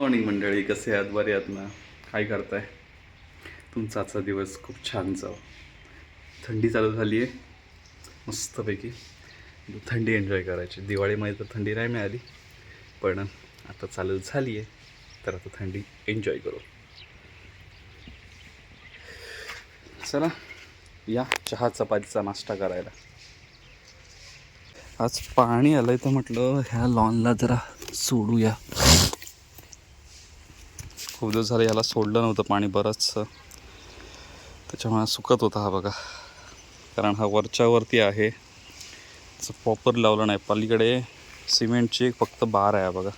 Morning मंडळी कसे आहात? बरे आहात ना? काय करताय? तुमचा आजचा दिवस खूप छान जाव. थंडी चालू झाली आहे मस्तपैकी. थंडी एन्जॉय करायची. दिवाळीमध्ये तर थंडी नाही मिळाली. पण आता चालू झाली आहे तर आता थंडी एन्जॉय करू. चला या चहा चपातीचा नाश्ता करायला. आज पाणी आलं आहे तर म्हटलं ह्या लॉनला जरा सोडूया. खूप दिवस झाले याला सोडलं नव्हतं पाणी बरंचसं. त्याच्यामुळे सुकत होता हा बघा. कारण हा वरच्यावरती आहे. असं प्रॉपर लावलं नाही. पलीकडे सिमेंटची एक फक्त बार आहे बघा.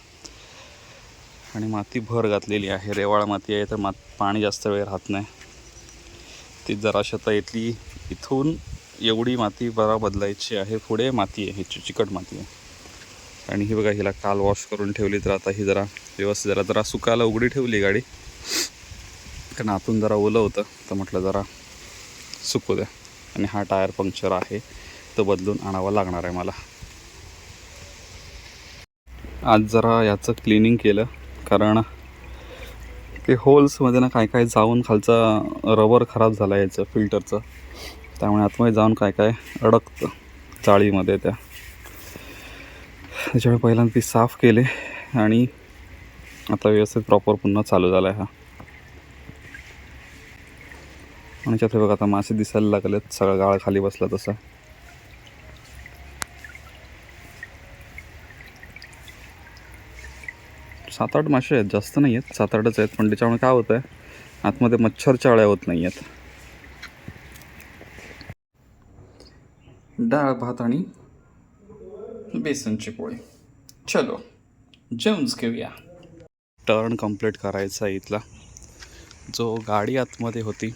आणि माती भर घातलेली आहे. रेवाळ माती आहे तर मात पाणी जास्त वेळ राहत नाही. ती जरा शेतातली इथून एवढी माती बरा बदलायची आहे. पुढे माती आहे ह्याची चिकट माती आहे. आणि ही बघा हिला काल वॉश करून ठेवली तर आता ही जरा व्यवस्थित जरा जरा सुकायला उघडी ठेवली गाडी. कारण आतून जरा ओलं होतं तर म्हटलं जरा सुकू द्या. आणि हा टायर पंक्चर आहे तो बदलून आणावा लागणार आहे मला. आज जरा याचं क्लिनिंग केलं कारण ते होल्समध्ये ना काय काय जाऊन खालचा रबर खराब झाला याचं फिल्टरचं त्यामुळे आतमध्ये जाऊन काय काय अडकतं चाळीमध्ये त्या. त्याच्यामुळे पहिल्यांदा ती साफ केले आणि आता व्यवस्थित प्रॉपर पुन्हा चालू झाला आहे हा. आणि त्यात हे बघा आता मासे दिसायला लागलेत सगळा गाळ खाली बसला तसा. सात आठ मासे आहेत जास्त नाही आहेत सात आठच आहेत पण त्याच्यामुळे काय होतं आहे आतमध्ये मच्छरच्या अळ्या होत नाही आहेत. डाळ भात आणि बेसनची पोळी चलो जेवूनच घेऊया. टर्न कंप्लीट करायचा आहे इथला. जो गाडी आतमध्ये होती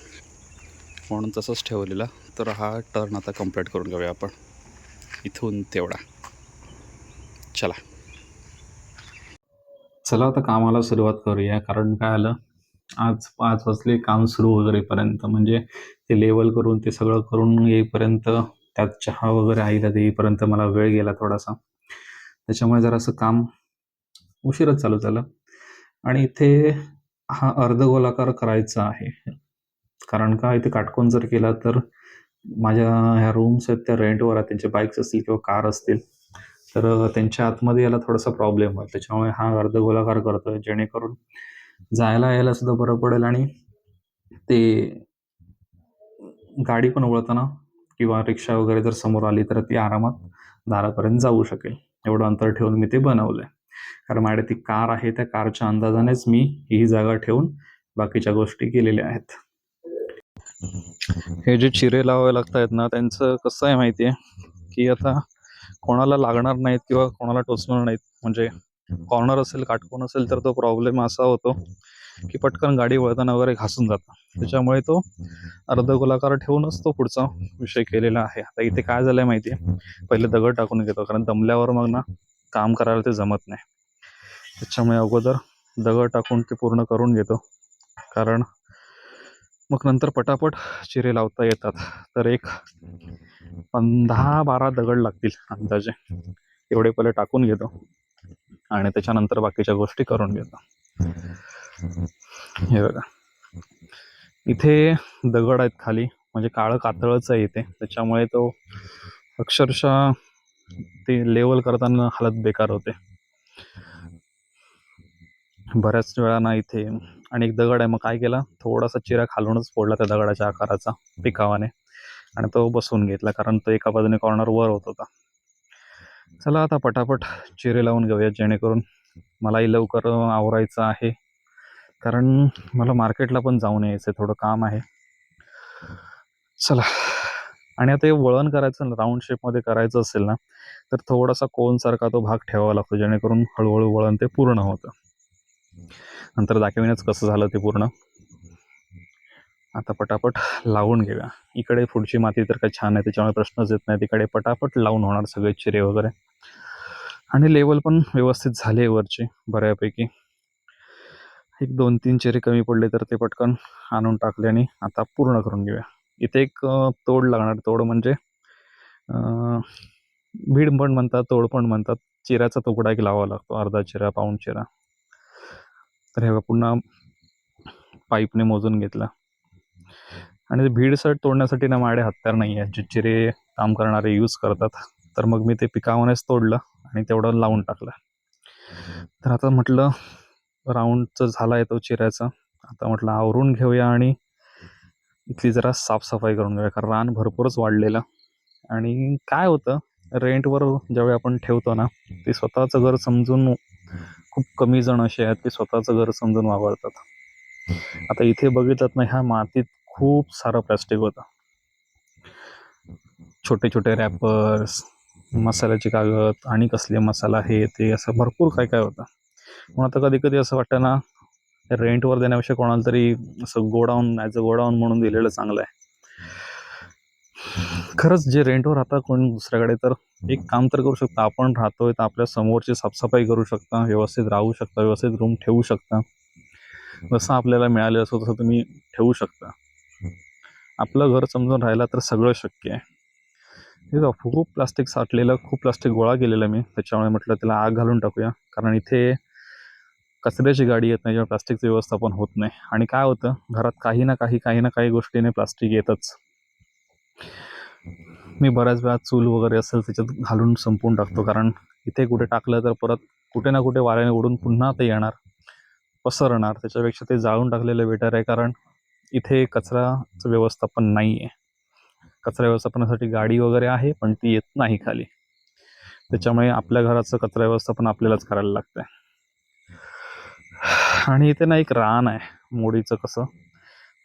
म्हणून तसंच ठेवलेला तर हा टर्न आता कंप्लीट करून घेऊया आपण. इथून तेवढा. चला. चला आता कामाला सुरुवात करूया कारण काय आलं आज पाच वाजले काम सुरू वगैरेपर्यंत म्हणजे ते लेवल करून ते सगळं करून येईपर्यंत त्यात चहा वगैरे आईला देईपर्यंत मला वेळ गेला थोडासा. त्याच्यामुळे जरासं काम उशीरच चालू झालं. आणि इथे हा अर्धगोलाकार करायचा आहे. कारण का इथे काटकोन जर केला तर माझ्या ह्या रूम्स आहेत त्या रेंटवर आहेत. त्यांचे बाईक्स असतील किंवा कार असतील. तर त्यांच्या आतमध्ये याला थोडासा प्रॉब्लेम होईल. त्याच्यामुळे हा अर्धगोलाकार करतोय. जेणेकरून जायला यायला सुद्धा बरं पडेल आणि ते गाडी पण वळताना किंवा रिक्षा वगैरे जर समोर आली तर ती आरामात दारापर्यंत जाऊ शकेल. एवढं अंतर ठेवून मी ते बनवलंय. कारण माझ्या ती कार आहे त्या कारच्या अंदाजानेच मी ही जागा ठेवून बाकीच्या गोष्टी केलेल्या आहेत. हे जे चिरे लावावे लागत आहेत ना त्यांचं कसं आहे माहिती आहे की आता कोणाला लागणार नाहीत किंवा कोणाला टोचणार नाहीत. म्हणजे कॉर्नर असेल काटकोन असेल तर तो प्रॉब्लेम असा होतो की पटकन गाडी वळताना वगैरे घासून जातं. त्याच्यामुळे तो अर्धगोलाकार ठेवूनच तो पुढचा विषय केलेला आहे. आता इथे काय झालंय माहिती आहे पहिले दगड टाकून घेतो कारण दमल्यावर मग ना काम करायला ते जमत नाही. त्याच्यामुळे अगोदर दगड टाकून ते पूर्ण करून घेतो. कारण मग नंतर पटापट चिरे लावता येतात. तर एक दहा बारा दगड लागतील अंदाजे. एवढे पहिले टाकून घेतो आणि त्याच्यानंतर बाकीच्या गोष्टी करून घेतो. हे बघा. इथे दगड आहेत खाली. म्हणजे काळं कातळच आहे इथे. त्याच्यामुळे तो अक्षरशः ते लेवल करताना हालत बेकार होते. बऱ्याच वेळा ना इथे आणि एक दगड आहे. मग काय केला? थोडासा चिरा खालूनच फोडला त्या दगडाच्या आकाराचा पिकावाने. आणि तो बसवून घेतला कारण तो एका बाजूने कॉर्नर वर होत होता. चला आता पटापट चिरे लावून घेऊया जेणेकरून मलाही लवकर आवरायचं आहे. कारण मला मार्केटला पण जाऊन यायचं थोडं काम आहे. चला. आणि आता हे वळण करायचं राऊंड शेपमध्ये करायचं असेल ना तर थोडासा कोनसारखा तो भाग ठेवावा लागतो जेणेकरून हळूहळू वळण ते पूर्ण होतं. नंतर दाखविण्याच कसं झालं ते पूर्ण. आता पटापट लावून घेऊया. इकडे पुढची माती तर काही छान आहे त्याच्यामुळे प्रश्नच येत नाही. तिकडे पटापट लावून होणार सगळे चिरे वगैरे. आणि लेवल पण व्यवस्थित झाले वरचे बऱ्यापैकी. एक दोन तीन चिरे कमी पडले तर ते पटकन आणून टाकले आणि आता पूर्ण करून घेऊया. इथे एक तोड लागणार. तोड म्हणजे भीड पण म्हणतात तोड पण म्हणतात. चिऱ्याचा तुकडा एक लावावा लागतो. अर्धा चिरा पाऊण चिरा. तर हे पुन्हा पाईपने मोजून घेतलं. आणि भीड सर्ट तोडण्यासाठी ना माझ्याकडे हत्यार नाही आहे जे चिरे काम करणारे यूज करतात. तर मग मी ते पिकावनेच तोडलं आणि तेवढं लावून टाकलं. तर आता म्हटलं राऊंडचं झाला आहे तो चिऱ्याचा. आता म्हटलं आवरून घेऊया आणि इथली जरा साफसफाई करून घेऊया कारण रान भरपूरच वाढलेलं. आणि काय होतं रेंटवर ज्यावेळी आपण ठेवतो ना ते स्वतःचं घर समजून खूप कमी जण असे आहेत की स्वतःचं घर समजून वावरतात. आता इथे बघितलं ना ह्या मातीत खूप सारं प्लॅस्टिक होतं. छोटे छोटे रॅपर्स मसाल्याचे कागद आणि कसले मसाला हे ते असं भरपूर काय काय होतं. म्हणून आता कधी कधी असं वाटतं ना रेंटवर देण्यापेक्षा कोणाला तरी असं गोडाऊन ॲज अ गोडाऊन म्हणून दिलेलं चांगलं आहे. खरंच जे रेंटवर राहता कोण दुसऱ्याकडे तर एक काम तर करू शकता. आपण राहतोय तर आपल्या समोरची साफसफाई करू शकता व्यवस्थित राहू शकता व्यवस्थित रूम ठेवू शकता. जसं आपल्याला मिळालं असं तसं तुम्ही ठेवू शकता. आपलं घर समजून राहिला तर सगळं शक्य आहे. हे खूप प्लास्टिक साठलेलं खूप प्लास्टिक गोळा केलेलं मी. त्याच्यामुळे म्हटलं त्याला आग घालून टाकूया. कारण इथे कचऱ्याची गाडी येत नाही जेव्हा प्लास्टिकचं व्यवस्थापन होत नाही. आणि काय होतं? घरात काही ना काही काही ना काही गोष्टीने प्लास्टिक येतच. मी बऱ्याच वेळा चूल वगैरे असेल त्याच्यात घालून संपवून टाकतो. कारण इथे कुठे टाकलं तर परत कुठे ना कुठे वाऱ्याने उडून पुन्हा ते येणार पसरणार. त्याच्यापेक्षा ते जाळून टाकलेलं बेटर आहे. कारण इथे कचराचं व्यवस्थापन नाही आहे कचरा व्यवस्थापनासाठी गाडी वगैरे आहे पण ती येत नाही खाली. त्याच्यामुळे आपल्या घराचं कचरा व्यवस्थापन आपल्यालाच करायला लागतंय. आणि इथे ना एक रान आहे मोडीचं कसं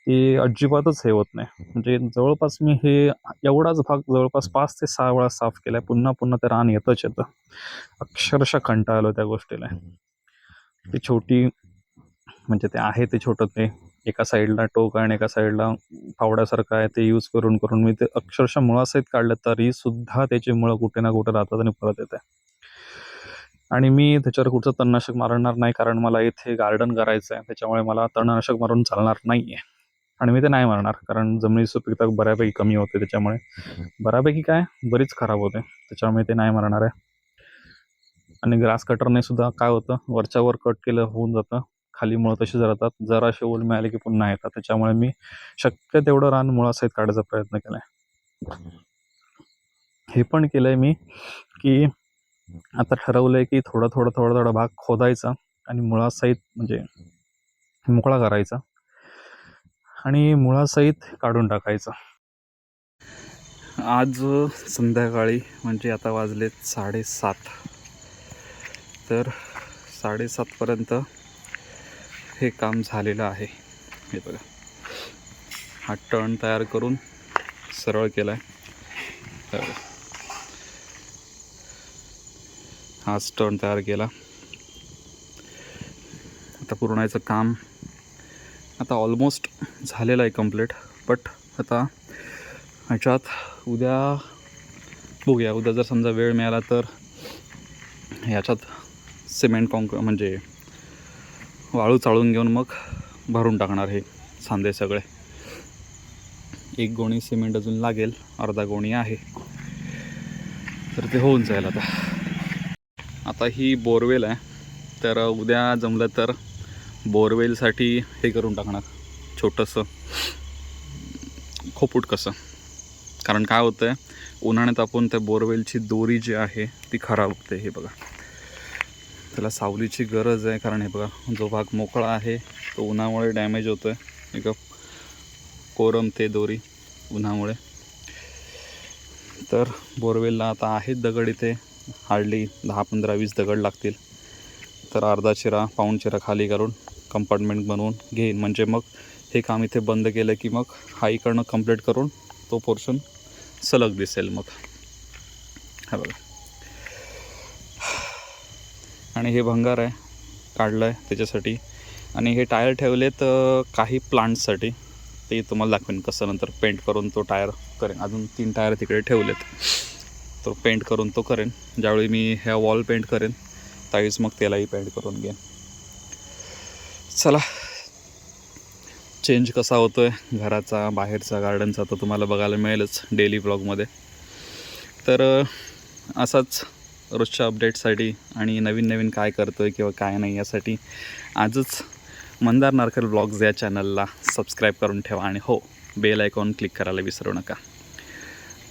ते अजिबातच हे होत नाही. म्हणजे जवळपास मी हे एवढाच भाग जवळपास पाच ते सहा वेळा साफ केलाय पुन्हा पुन्हा ते रान येतच येतं. अक्षरशः कंटाळलो त्या गोष्टीला. ती छोटी म्हणजे ते आहे ते छोटं ते एका साईडला टोक आहे आणि एका साईडला फावड्यासारखं आहे ते यूज करून करून मी ते अक्षरशः मुळासहित काढलं तरी सुद्धा त्याची मुळं कुठे ना कुठे राहतात आणि परत येते आणि मी त्याच्यावर कुठचं तणनाशक मारणार नाही कारण मला इथे गार्डन करायचं आहे त्याच्यामुळे मला तणनाशक मारून चालणार नाही आहे आणि मी ते नाही मारणार कारण जमिनी सुपीकता बऱ्यापैकी कमी होते त्याच्यामुळे. बऱ्यापैकी काय? बरीच खराब होते. त्याच्यामुळे ते नाही मारणार आहे. आणि ग्रास कटरने सुद्धा काय होतं? वरच्यावर कट केलं होऊन जातं. खाली मुळं तशीच राहतात असे ओल मिळाले की पुन्हा येतात. त्याच्यामुळे मी शक्य तेवढं रान मुळासहित काढायचा प्रयत्न केलाय. हे पण केलंय मी की आता ठरवलंय की थोडा थोडा थोडा थोडा भाग खोदायचा आणि मुळासहित म्हणजे मोकळा करायचा आणि मुळासहित काढून टाकायचा. आज संध्याकाळी म्हणजे आता वाजलेत साडेसात. तर साडेसातपर्यंत हे काम झालेलं आहे. हे बघा. हा टर्न तयार करून सरळ केला आहे हा स्टंट तयार केला. आता पुरवण्याचं काम आता ऑलमोस्ट झालेलं आहे कंप्लीट बट आता ह्याच्यात उद्या बघूया. उद्या जर समजा वेळ मिळाला तर ह्याच्यात सिमेंट कॉन्क म्हणजे वाळू चाळून घेऊन मग भरून टाकणार हे सांधे सगळे. एक गोणी सिमेंट अजून लागेल. अर्धा गोणी आहे. तर ते होऊन जाईल आता. आता ही बोरवेल आहे. तर उद्या जमलं तर बोरवेलसाठी हे करून टाकणार. छोटंसं. खोपूट कसं? कारण काय होतं आहे उन्हाळ्यात आपण त्या बोरवेलची दोरी जी आहे ती खराब होते. हे बघा. त्याला सावलीची गरज आहे कारण हे बघा जो भाग मोकळा आहे तो उन्हामुळे डॅमेज होतो आहे एक कोरम ते दोरी उन्हामुळे. तर बोरवेलला आता आहेत दगड इथे. हार्डली दहा पंधरा वीस दगड लागतील. तर अर्धा चिरा पाऊण चिरा खाली करून कंपार्टमेंट बनवून घेईन. म्हणजे मग हे काम इथे बंद केलं की मग हा इकडनं कंप्लीट करून तो पोर्शन सलग दिसेल मग. हा बघा. आणि हे भंगार आहे. काढलं आहे त्याच्यासाठी. आणि हे टायर ठेवलेत काही प्लांट्ससाठी ते तुम्हाला दाखवेन कसं नंतर पेंट करून तो टायर करेन. अजून तीन टायर तिकडे ठेवलेत. तो पेंट करून तो करेन. ज्यावेळी मी ह्या वॉल पेंट करेन त्यावेळीच मग त्यालाही पेंट करून घेईन. चला. चेंज कसा होतो आहे घराचा बाहेरचा गार्डनचा तर तुम्हाला बघायला मिळेलच डेली ब्लॉगमध्ये तर असाच रोजच्या अपडेटसाठी आणि नवीन नवीन काय करतो आहे किंवा काय नाही यासाठी आजच मंदार नारकर ब्लॉग्स या चॅनलला सबस्क्राईब करून ठेवा आणि हो बेल आयकॉन क्लिक करायला विसरू नका.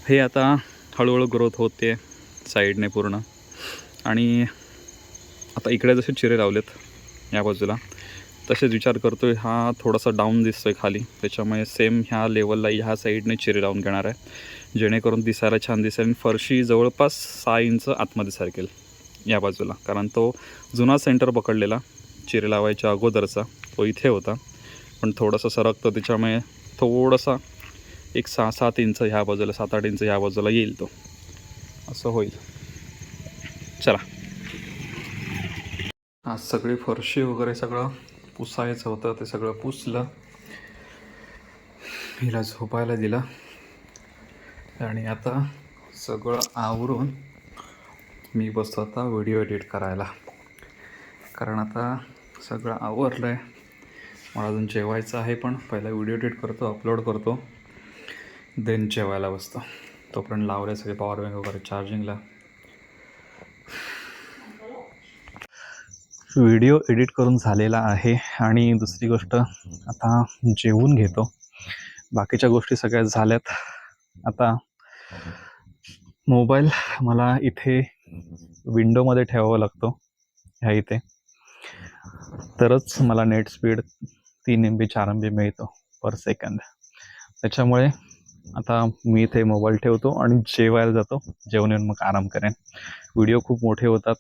हे आता हळूहळू ग्रोथ होते साईडने पूर्ण. आणि आता इकडे जसे चिरे लावलेत या बाजूला तसेच विचार करतो आहे हा थोडासा डाऊन दिसतोय खाली. त्याच्यामुळे सेम ह्या लेवलला ह्या साईडने चिरे लावून घेणार आहे. जेणेकरून दिसायला छान दिसेल आणि फरशी जवळपास सहा इंच आतमध्ये सारखेल या बाजूला. कारण तो जुना सेंटर पकडलेला चिरे लावायच्या अगोदरचा तो इथे होता. पण थोडासा सरकतो त्याच्यामुळे थोडासा एक सहा सात इंच ह्या बाजूला सात आठ इंच ह्या बाजूला येईल तो. असं होईल. चला. आज सगळी फरशी वगैरे सगळं पुसायचं होतं ते सगळं पुसलं. हिला झोपायला दिलं. आणि आता सगळं आवरून मी बसतो आता व्हिडिओ एडिट करायला. कारण आता सगळं आवरलं आहे मला अजून जेवायचं आहे पण पहिला व्हिडिओ एडिट करतो अपलोड करतो. देन जेवायला बसतो. तोपर्यंत लावले सगळे पॉवर बँक वगैरे चार्जिंगला व्हिडिओ एडिट करून झालेला आहे आणि दुसरी गोष्ट आता जेवून घेतो. बाकीच्या गोष्टी सगळ्या झाल्यात. आता मोबाईल मला इथे विंडोमध्ये ठेवावा लागतो. ह्या इथे. तरच मला नेट स्पीड तीन एम बी चार एम बी मिळतो पर सेकंद त्याच्यामुळे आता मी इथे मोबाईल ठेवतो आणि जेवायला जातो. जेवण येऊन मग आराम करेन. व्हिडिओ खूप मोठे होतात.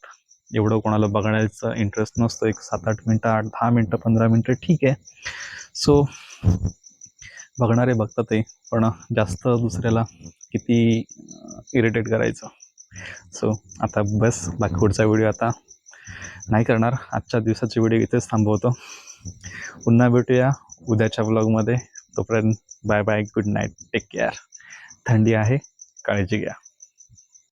एवढं कोणाला बघण्याचा इंटरेस्ट नसतो. एक सात आठ मिनटं आठ दहा मिनटं पंधरा मिनटं ठीक आहे. सो बघणारे बघतात ते. पण जास्त दुसऱ्याला किती इरिटेट करायचं? सो आता बस. बाकी पुढचा व्हिडिओ आता नाही करणार. आजच्या दिवसाची व्हिडिओ इथेच थांबवतो. पुन्हा भेटूया उद्याच्या ब्लॉगमध्ये तोपर्यंत bye bye good night take care थंडी आहे काळजी घ्या.